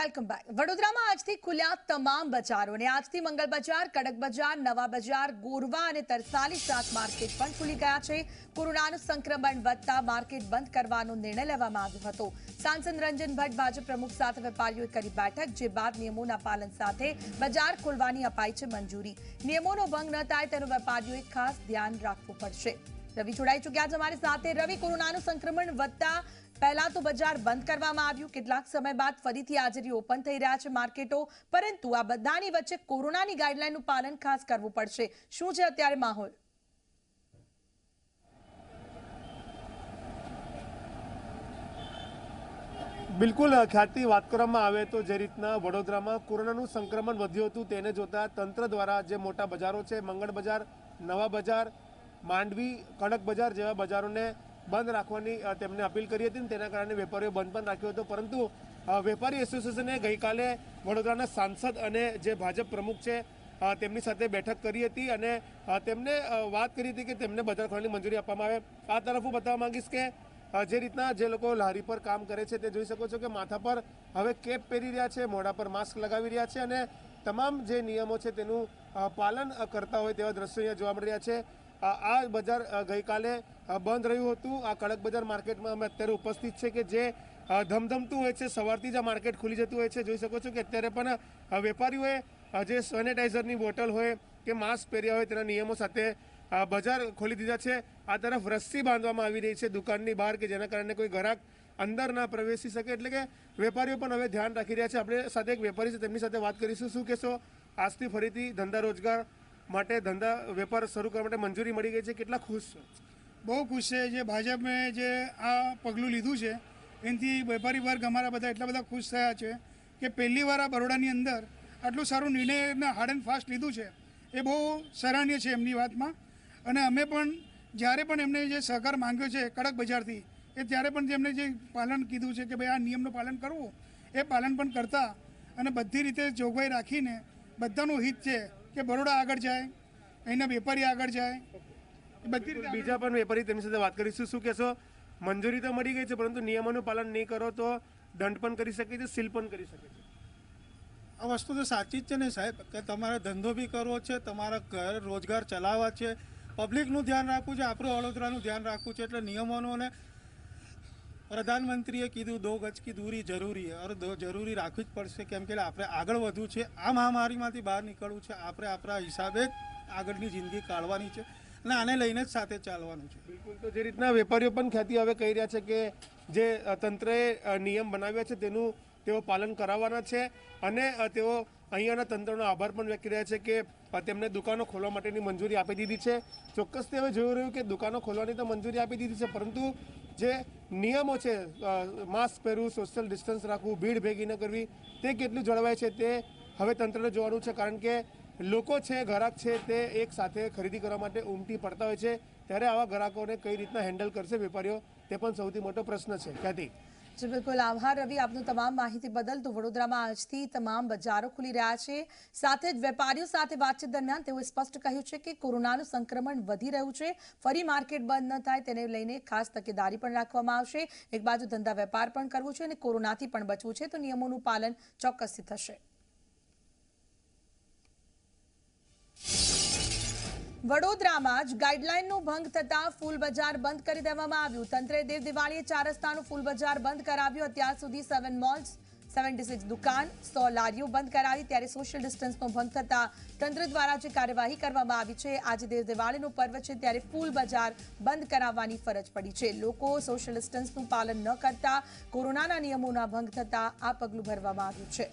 Welcome back વડોદરામાં આજથી ખુલ્યા તમામ બજારો અને આજથી મંગળ બજાર, કડક બજાર, નવા બજાર, ગોરવા અને તરસાલી શાક માર્કેટ પણ ખુલી ગયા છે. કોરોનાનું સંક્રમણ વધતા માર્કેટ બંધ કરવાનો નિર્ણય લેવામાં આવ્યો હતો. સાંસદ રંજન ભટ્ટ, ભાજપ પ્રમુખ સાથે વેપારીઓએ કરી બેઠક, જે બાદ નિયમોના પાલન સાથે બજાર ખોલવાની અપાઈ છે મંજૂરી. નિયમોનો ભંગ ન થાય તેનું વેપારીઓએ ખાસ ધ્યાન રાખવું પડશે. રવિ જોડાઈ ચુક્યા છે અમારી સાથે. રવિ, કોરોનાનું સંક્રમણ વધતા પહેલા તો બજાર બંધ કરવામાં આવ્યું. કેટલાક સમય બાદ ફરીથી આજે ઓપન થઈ રહ્યા છે માર્કેટો. પરંતુ આ બધાની વચ્ચે કોરોનાની ગાઈડલાઈનનું પાલન ખાસ કરવું પડશે. શું છે અત્યારે માહોલ? બિલકુલ ખ્યાતિ વાત કરવામાં આવે તો જે રીતના વડોદરામાં કોરોનાનું સંક્રમણ વધ્યું હતું તેને જોતા તંત્ર દ્વારા જે મોટા બજારો છે, મંગળ બજાર, નવા બજાર, માંડવી કડક બજાર જેવા બજારોને બંધ રાખવાની તેમને અપીલ કરી હતી તેના કારણે વેપારીઓ બંધ પણ રાખ્યો હતો. પરંતુ વેપારી એસોસિએશને ગઈકાલે વડોદરાના સાંસદ અને જે ભાજપ પ્રમુખ છે તેમની સાથે બેઠક કરી હતી અને તેમને વાત કરી હતી કે તેમને બજાર ખોલવાની મંજૂરી આપવામાં આવે. આ તરફ હું બતાવવા માંગીશ કે જે રીતના જે લોકો લારી પર કામ કરે છે તે જોઈ શકો છો કે માથા પર હવે કેપ પહેરી રહ્યા છે, મોઢા પર માસ્ક લગાવી રહ્યા છે અને તમામ જે નિયમો છે તેનું પાલન કરતા હોય તેવા દ્રશ્યો અહીંયા જોવા મળી રહ્યા છે. આ બજાર ગઈકાલે બંધ રહ્યું હતું. આ કડક બજાર માર્કેટમાં અમે અત્યારે ઉપસ્થિત છે કે જે ધમધમતું હોય છે. સવારથી જ આ માર્કેટ ખુલી જતું હોય છે. જોઈ શકો છો કે અત્યારે પણ વેપારીઓએ જે સેનેટાઈઝરની બોટલ હોય કે માસ્ક પહેર્યા હોય તેના નિયમો સાથે બજાર ખોલી દીધા છે. આ તરફ રસ્સી બાંધવામાં આવી રહી છે દુકાનની બહાર કે જેના કારણે કોઈ ગ્રાહક અંદર ના પ્રવેશી શકે. એટલે કે વેપારીઓ પણ હવે ધ્યાન રાખી રહ્યા છે. આપણે સાથે એક વેપારી છે, તેમની સાથે વાત કરીશું. શું કહેશો? આજથી ફરીથી ધંધા રોજગાર માટે ધંધા, વેપાર શરૂ કરવા માટે મંજૂરી મળી ગઈ છે? કેટલા ખુશ છો? બહુ ખુશ છે જે ભાજપે જે આ પગલું લીધું છે, એનાથી વેપારી વર્ગ અમારા બધા એટલા બધા ખુશ થયા છે કે પહેલી વાર આ બરોડાની અંદર આટલું સારું નિર્ણય હાર્ડ એન્ડ ફાસ્ટ લીધું છે. એ બહુ સરાહનીય છે એમની વાતમાં. અને અમે પણ જ્યારે પણ એમને જે સહકાર માંગ્યો છે કડક બજારથી, એ ત્યારે પણ જેમને જે પાલન કીધું છે કે ભાઈ આ નિયમનું પાલન કરવું, એ પાલન પણ કરતા અને બધી રીતે જોગવાઈ રાખીને બધાનું હિત છે. કે બરોડા આગળ જાય અહીંના વેપારી આગળ જાય એ બધી રીતે બીજા પણ વેપારી તેમની સાથે વાત કરીશું. શું કહેશો? મંજૂરી તો મળી ગઈ છે પરંતુ નિયમોનું પાલન નહીં કરો તો દંડ પણ કરી શકે છે સીલ પણ કરી શકે છે. આ વસ્તુ તો સાચી જ છે ને સાહેબ કે તમારે ધંધો બી કરવો છે તમારા ઘર રોજગાર ચલાવવા છે. પબ્લિકનું ધ્યાન રાખવું છે આપણું વડોદરાનું ધ્યાન રાખવું છે એટલે નિયમોનું અને પ્રધાનમંત્રીએ કીધું, દો ગજ કી દૂરી જરૂરી અરે દો જરૂરી રાખવી જ પડશે. કેમ કે આપણે આગળ વધવું છે, આ મહામારીમાંથી બહાર નીકળવું છે, આપણે આપણા હિસાબે આગળની જિંદગી કાઢવાની છે અને આને લઈને જ સાથે ચાલવાનું છે. બિલકુલ, તો જે રીતના વેપારીઓ પણ ખ્યાતિ હવે કહી રહ્યા છે કે જે તંત્રએ નિયમ બનાવ્યા છે તેનું તેઓ પાલન કરાવવાના છે અને તેઓ અહીંયાના તંત્રનો આભાર પણ વ્યક્ત રહ્યા છે કે તેમને દુકાનો ખોલવા માટેની મંજૂરી આપી દીધી છે. ચોક્કસ તે હવે જોયું રહ્યું કે દુકાનો ખોલવાની તો મંજૂરી આપી દીધી છે, પરંતુ જે નિયમો છે માસ્ક પહેરવું સોશિયલ ડિસ્ટન્સ રાખવું, ભીડ ભેગી ન કરવી, તે કેટલું જળવાય છે તે હવે તંત્રને જોવાનું છે, કારણ કે લોકો છે, ગ્રાહક છે, તે એક સાથે ખરીદી કરવા માટે ઉમટી પડતા હોય છે. ત્યારે આવા ગ્રાહકોને કઈ રીતના હેન્ડલ કરશે વેપારીઓ, તે પણ સૌથી મોટો પ્રશ્ન છે. ખ્યાતિ? જી બિલકુલ, આભાર રવિ, આપનું તમામ માહિતી બદલ. તો વડોદરામાં આજથી તમામ બજારો ખુલી રહ્યા છે. સાથે જ વેપારીઓ સાથે વાતચીત દરમિયાન તેઓએ સ્પષ્ટ કહ્યું છે કે કોરોનાનું સંક્રમણ વધી રહ્યું છે. ફરી માર્કેટ બંધ ન થાય તેને લઈને ખાસ તકેદારી પણ રાખવામાં આવશે. એક બાજુ ધંધા વેપાર પણ કરવું છે અને કોરોનાથી પણ બચવું છે. તો નિયમોનું પાલન ચોક્કસથી થશે. વડોદરામાં જ ગાઈડલાઈનનો ભંગ થતા ફૂલ બજાર બંધ કરી દેવામાં આવ્યું. તંત્રે દેવ દિવાળીએ ચાર રસ્તાનું ફૂલ બજાર બંધ કરાવ્યું. અત્યાર સુધી સેવન મોલ્સ સેવન્ટી સિક્સ દુકાન, સો લારીઓ બંધ કરાવી. ત્યારે સોશિયલ ડિસ્ટન્સનો ભંગ થતા તંત્ર દ્વારા જે કાર્યવાહી કરવામાં આવી છે, આજે દેવ દિવાળીનું પર્વ છે, ત્યારે ફૂલ બજાર બંધ કરાવવાની ફરજ પડી છે. લોકો સોશિયલ ડિસ્ટન્સનું પાલન ન કરતા કોરોનાના નિયમોના ભંગ થતા આ પગલું ભરવામાં આવ્યું છે.